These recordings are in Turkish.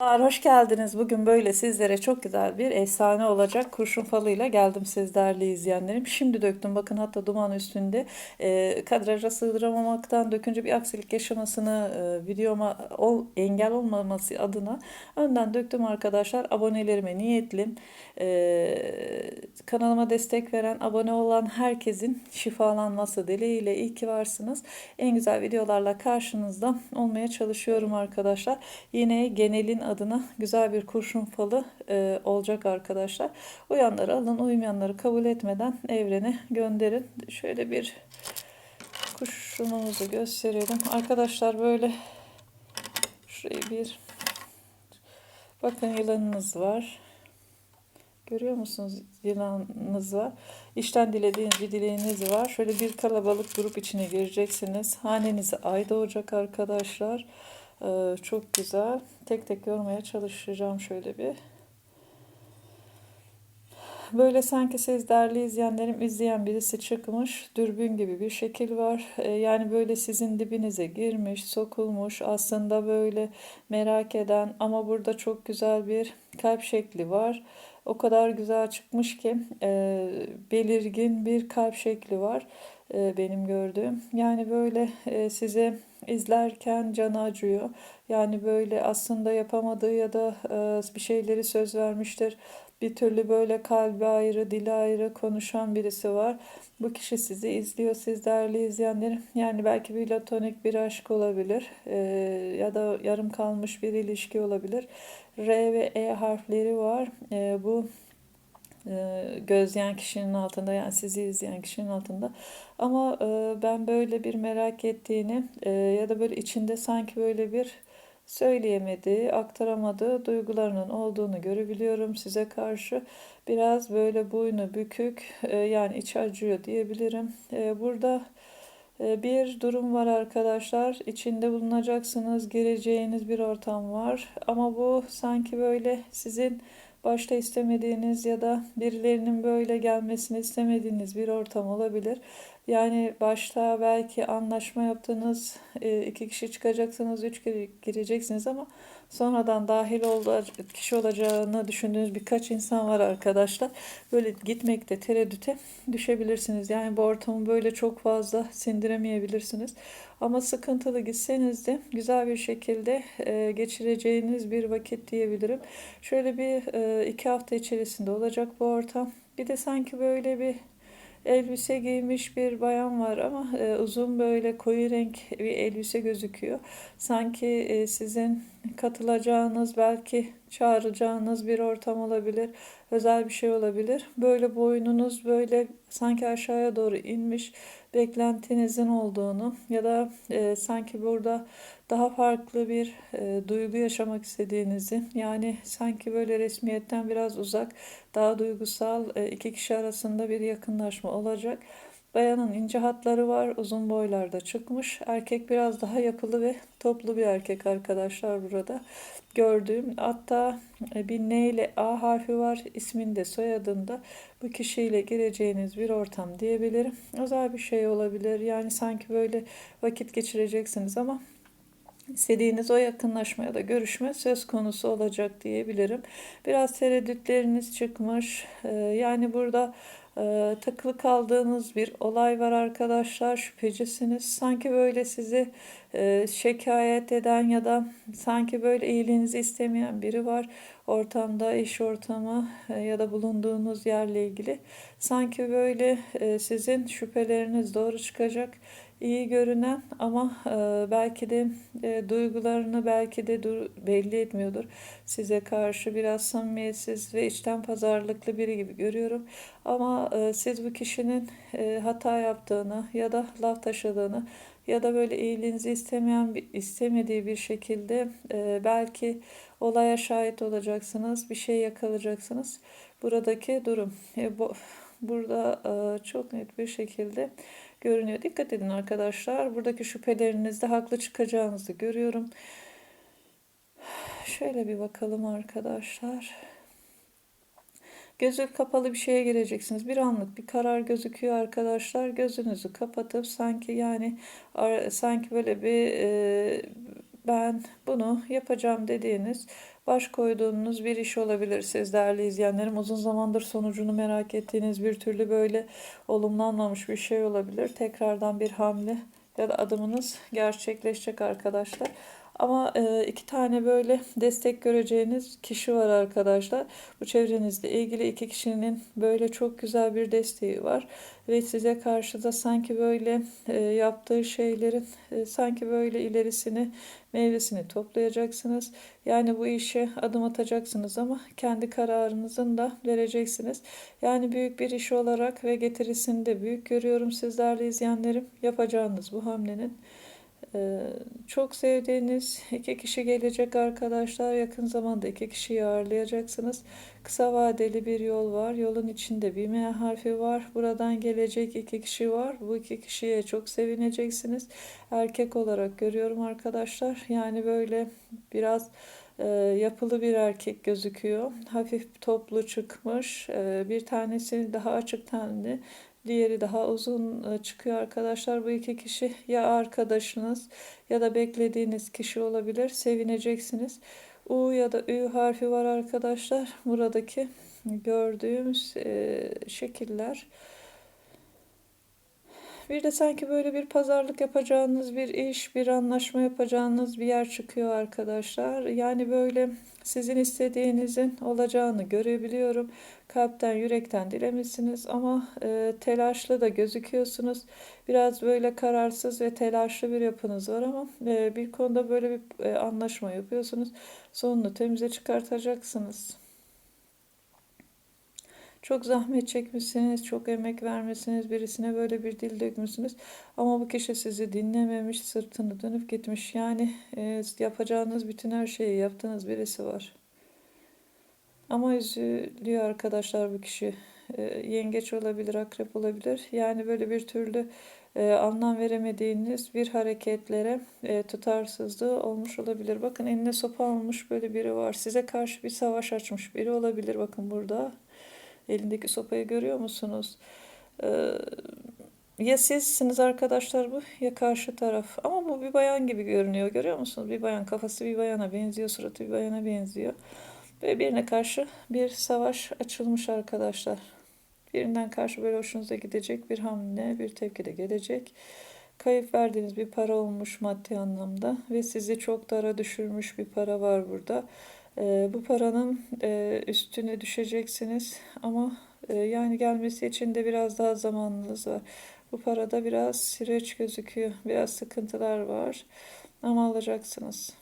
Hoş geldiniz. Bugün böyle sizlere çok güzel bir efsane olacak kurşun falıyla geldim siz değerli izleyenlerim. Şimdi döktüm bakın hatta duman üstünde e, kadraja sığdıramamaktan dökünce bir aksilik yaşamasını e, videoma ol, engel olmaması adına önden döktüm arkadaşlar. Abonelerime niyetlim. E, kanalıma destek veren abone olan herkesin şifalanması dileğiyle iyi ki varsınız. En güzel videolarla karşınızda olmaya çalışıyorum arkadaşlar. Yine genelin adına güzel bir kurşun falı e, olacak arkadaşlar. Uyanları alın, uymayanları kabul etmeden evrene gönderin. Şöyle bir kurşunumuzu gösterelim. Arkadaşlar böyle şurayı bir bakın yılanınız var. Görüyor musunuz yılanınız var. İşten dilediğiniz bir dileğiniz var. Şöyle bir kalabalık grup içine gireceksiniz. Hanenize ay doğacak arkadaşlar. Ee, çok güzel. Tek tek yormaya çalışacağım şöyle bir. Böyle sanki siz değerli izleyenlerim izleyen birisi çıkmış. Dürbün gibi bir şekil var. Ee, yani böyle sizin dibinize girmiş, sokulmuş. Aslında böyle merak eden ama burada çok güzel bir kalp şekli var. O kadar güzel çıkmış ki e, belirgin bir kalp şekli var benim gördüğüm. Yani böyle e, size izlerken canı acıyor. Yani böyle aslında yapamadığı ya da e, bir şeyleri söz vermiştir. Bir türlü böyle kalbi ayrı, dili ayrı konuşan birisi var. Bu kişi sizi izliyor, siz değerli izleyenler. Yani belki bir platonik bir aşk olabilir e, ya da yarım kalmış bir ilişki olabilir. R ve E harfleri var. E, bu e, gözleyen kişinin altında yani sizi izleyen kişinin altında ama e, ben böyle bir merak ettiğini e, ya da böyle içinde sanki böyle bir söyleyemediği, aktaramadığı duygularının olduğunu görebiliyorum size karşı. Biraz böyle boynu bükük yani iç acıyor diyebilirim. Burada bir durum var arkadaşlar. İçinde bulunacaksınız, gireceğiniz bir ortam var. Ama bu sanki böyle sizin başta istemediğiniz ya da birilerinin böyle gelmesini istemediğiniz bir ortam olabilir. Yani başta belki anlaşma yaptığınız e, iki kişi çıkacaksınız, üç kişi gireceksiniz ama sonradan dahil olacak kişi olacağını düşündüğünüz birkaç insan var arkadaşlar. Böyle gitmekte tereddüte düşebilirsiniz. Yani bu ortamı böyle çok fazla sindiremeyebilirsiniz. Ama sıkıntılı gitseniz de güzel bir şekilde e, geçireceğiniz bir vakit diyebilirim. Şöyle bir e, iki hafta içerisinde olacak bu ortam. Bir de sanki böyle bir elbise giymiş bir bayan var ama e, uzun böyle koyu renk bir elbise gözüküyor. Sanki e, sizin katılacağınız belki çağıracağınız bir ortam olabilir. Özel bir şey olabilir. Böyle boynunuz böyle sanki aşağıya doğru inmiş beklentinizin olduğunu ya da e, sanki burada daha farklı bir e, duygu yaşamak istediğinizi yani sanki böyle resmiyetten biraz uzak daha duygusal e, iki kişi arasında bir yakınlaşma olacak. Bayanın ince hatları var, uzun boylarda çıkmış. Erkek biraz daha yapılı ve toplu bir erkek arkadaşlar burada gördüğüm. Hatta e, bir N ile A harfi var isminde, soyadında. Bu kişiyle gireceğiniz bir ortam diyebilirim. Özel bir şey olabilir. Yani sanki böyle vakit geçireceksiniz ama istediğiniz o yakınlaşma ya da görüşme söz konusu olacak diyebilirim. Biraz tereddütleriniz çıkmış. E, yani burada e, takılı kaldığınız bir olay var arkadaşlar. Şüphecisiniz. Sanki böyle sizi e, şikayet eden ya da sanki böyle iyiliğinizi istemeyen biri var. Ortamda, iş ortamı e, ya da bulunduğunuz yerle ilgili. Sanki böyle sizin şüpheleriniz doğru çıkacak iyi görünen ama e, belki de e, duygularını belki de dur, belli etmiyordur. Size karşı biraz samimiyetsiz ve içten pazarlıklı biri gibi görüyorum. Ama e, siz bu kişinin hata yaptığını ya da laf taşıdığını ya da böyle iyiliğinizi istemeyen istemediği bir şekilde belki olaya şahit olacaksınız, bir şey yakalayacaksınız. Buradaki durum bu burada çok net bir şekilde görünüyor. Dikkat edin arkadaşlar. Buradaki şüphelerinizde haklı çıkacağınızı görüyorum. Şöyle bir bakalım arkadaşlar. Gözü kapalı bir şeye gireceksiniz. Bir anlık bir karar gözüküyor arkadaşlar. Gözünüzü kapatıp sanki yani sanki böyle bir e, ben bunu yapacağım dediğiniz baş koyduğunuz bir iş olabilir siz değerli izleyenlerim. Uzun zamandır sonucunu merak ettiğiniz bir türlü böyle olumlanmamış bir şey olabilir. Tekrardan bir hamle ya da adımınız gerçekleşecek arkadaşlar. Ama e, iki tane böyle destek göreceğiniz kişi var arkadaşlar. Bu çevrenizde ilgili iki kişinin böyle çok güzel bir desteği var. Ve size karşı da sanki böyle e, yaptığı şeylerin e, sanki böyle ilerisini meyvesini toplayacaksınız. Yani bu işe adım atacaksınız ama kendi kararınızın da vereceksiniz. Yani büyük bir iş olarak ve getirisini de büyük görüyorum sizlerle izleyenlerim. Yapacağınız bu hamlenin çok sevdiğiniz iki kişi gelecek arkadaşlar. Yakın zamanda iki kişiyi ağırlayacaksınız. Kısa vadeli bir yol var. Yolun içinde bir M harfi var. Buradan gelecek iki kişi var. Bu iki kişiye çok sevineceksiniz. Erkek olarak görüyorum arkadaşlar. Yani böyle biraz e, yapılı bir erkek gözüküyor. Hafif toplu çıkmış. E, bir tanesi daha açık tenli. Diğeri daha uzun e, çıkıyor arkadaşlar. Bu iki kişi ya arkadaşınız ya da beklediğiniz kişi olabilir. Sevineceksiniz. U ya da Ü harfi var arkadaşlar. Buradaki gördüğümüz e, şekiller. Bir de sanki böyle bir pazarlık yapacağınız bir iş, bir anlaşma yapacağınız bir yer çıkıyor arkadaşlar. Yani böyle sizin istediğinizin olacağını görebiliyorum. Kalpten, yürekten dilemişsiniz ama e, telaşlı da gözüküyorsunuz. Biraz böyle kararsız ve telaşlı bir yapınız var ama e, bir konuda böyle bir e, anlaşma yapıyorsunuz. Sonunu temize çıkartacaksınız. Çok zahmet çekmişsiniz, çok emek vermişsiniz, birisine böyle bir dil dökmüşsünüz. Ama bu kişi sizi dinlememiş, sırtını dönüp gitmiş. Yani e, yapacağınız bütün her şeyi yaptığınız birisi var. Ama üzülüyor arkadaşlar bu kişi. E, yengeç olabilir, akrep olabilir. Yani böyle bir türlü e, anlam veremediğiniz bir hareketlere e, tutarsızlığı olmuş olabilir. Bakın eline sopa almış böyle biri var. Size karşı bir savaş açmış biri olabilir. Bakın burada. Elindeki sopayı görüyor musunuz? Ee, ya sizsiniz arkadaşlar bu ya karşı taraf. Ama bu bir bayan gibi görünüyor. Görüyor musunuz? Bir bayan kafası bir bayana benziyor. Suratı bir bayana benziyor. Ve birine karşı bir savaş açılmış arkadaşlar. Birinden karşı böyle hoşunuza gidecek bir hamle, bir tepki de gelecek. Kayıp verdiğiniz bir para olmuş maddi anlamda ve sizi çok dara düşürmüş bir para var burada. E, bu paranın e, üstüne düşeceksiniz ama e, yani gelmesi için de biraz daha zamanınız var. Bu parada biraz süreç gözüküyor. Biraz sıkıntılar var ama alacaksınız.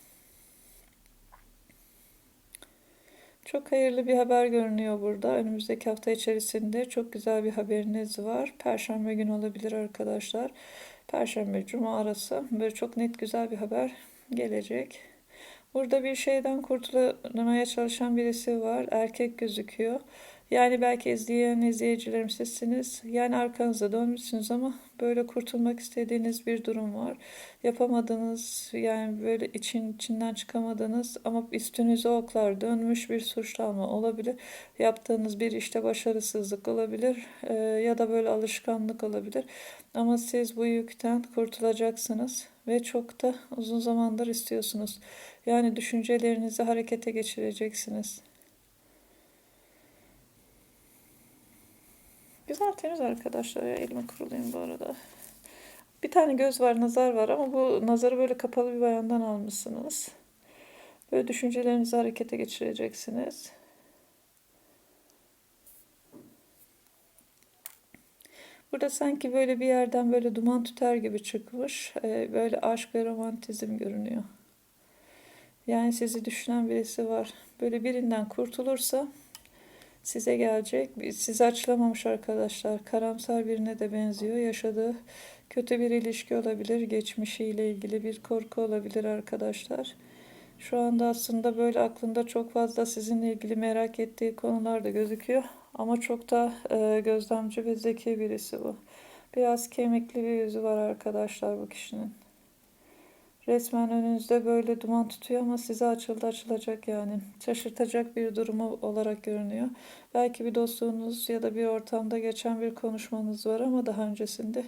Çok hayırlı bir haber görünüyor burada. Önümüzdeki hafta içerisinde çok güzel bir haberiniz var. Perşembe günü olabilir arkadaşlar. Perşembe, cuma arası böyle çok net güzel bir haber gelecek. Burada bir şeyden kurtulmaya çalışan birisi var. Erkek gözüküyor. Yani belki izleyen izleyicilerim sizsiniz. Yani arkanıza dönmüşsünüz ama böyle kurtulmak istediğiniz bir durum var. Yapamadınız yani böyle için içinden çıkamadınız ama üstünüze oklar dönmüş bir suçlanma olabilir. Yaptığınız bir işte başarısızlık olabilir e, ya da böyle alışkanlık olabilir. Ama siz bu yükten kurtulacaksınız ve çok da uzun zamandır istiyorsunuz. Yani düşüncelerinizi harekete geçireceksiniz. Güzel temiz arkadaşlar ya elime kurulayım bu arada. Bir tane göz var, nazar var ama bu nazarı böyle kapalı bir bayandan almışsınız. Böyle düşüncelerinizi harekete geçireceksiniz. Burada sanki böyle bir yerden böyle duman tüter gibi çıkmış. Ee, böyle aşk ve romantizm görünüyor. Yani sizi düşünen birisi var. Böyle birinden kurtulursa size gelecek. Sizi açılamamış arkadaşlar. Karamsar birine de benziyor. Yaşadığı kötü bir ilişki olabilir. Geçmişiyle ilgili bir korku olabilir arkadaşlar. Şu anda aslında böyle aklında çok fazla sizinle ilgili merak ettiği konular da gözüküyor. Ama çok da e, gözlemci ve zeki birisi bu. Biraz kemikli bir yüzü var arkadaşlar bu kişinin. Resmen önünüzde böyle duman tutuyor ama size açıldı açılacak yani. Şaşırtacak bir durumu olarak görünüyor. Belki bir dostluğunuz ya da bir ortamda geçen bir konuşmanız var ama daha öncesinde.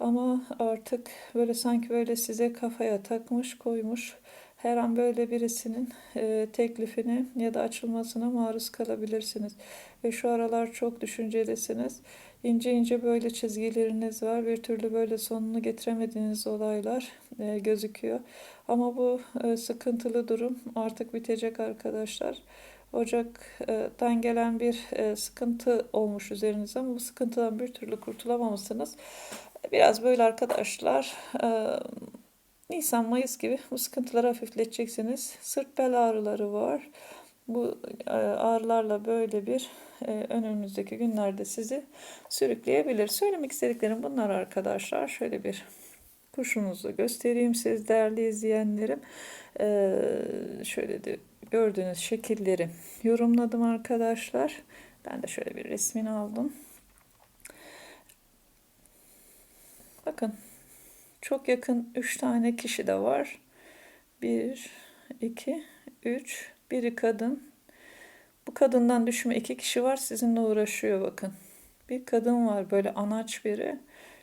Ama artık böyle sanki böyle size kafaya takmış koymuş. Her an böyle birisinin e, teklifine ya da açılmasına maruz kalabilirsiniz. Ve şu aralar çok düşüncelisiniz. İnce ince böyle çizgileriniz var. Bir türlü böyle sonunu getiremediğiniz olaylar e, gözüküyor. Ama bu e, sıkıntılı durum artık bitecek arkadaşlar. Ocak'tan gelen bir e, sıkıntı olmuş üzerinizde ama bu sıkıntıdan bir türlü kurtulamamışsınız. Biraz böyle arkadaşlar e, Nisan, Mayıs gibi bu sıkıntıları hafifleteceksiniz. Sırt bel ağrıları var. Bu e, ağrılarla böyle bir e, önümüzdeki günlerde sizi sürükleyebilir. Söylemek istediklerim bunlar arkadaşlar. Şöyle bir kuşunuzu göstereyim siz değerli izleyenlerim. E, şöyle de gördüğünüz şekilleri yorumladım arkadaşlar. Ben de şöyle bir resmini aldım. Bakın çok yakın 3 tane kişi de var. 1, 2, 3. Biri kadın. Bu kadından düşme iki kişi var sizinle uğraşıyor bakın. Bir kadın var böyle anaç biri.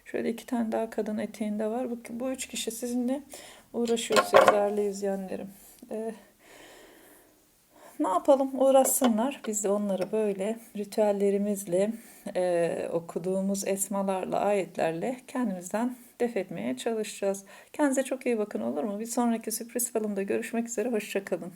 Şöyle iki tane daha kadın eteğinde var. Bu, bu üç kişi sizinle uğraşıyor sizlerle izleyenlerim. Ee, ne yapalım uğraşsınlar. Biz de onları böyle ritüellerimizle, e, okuduğumuz esmalarla, ayetlerle kendimizden def etmeye çalışacağız. Kendinize çok iyi bakın olur mu? Bir sonraki sürpriz falımda görüşmek üzere. Hoşçakalın.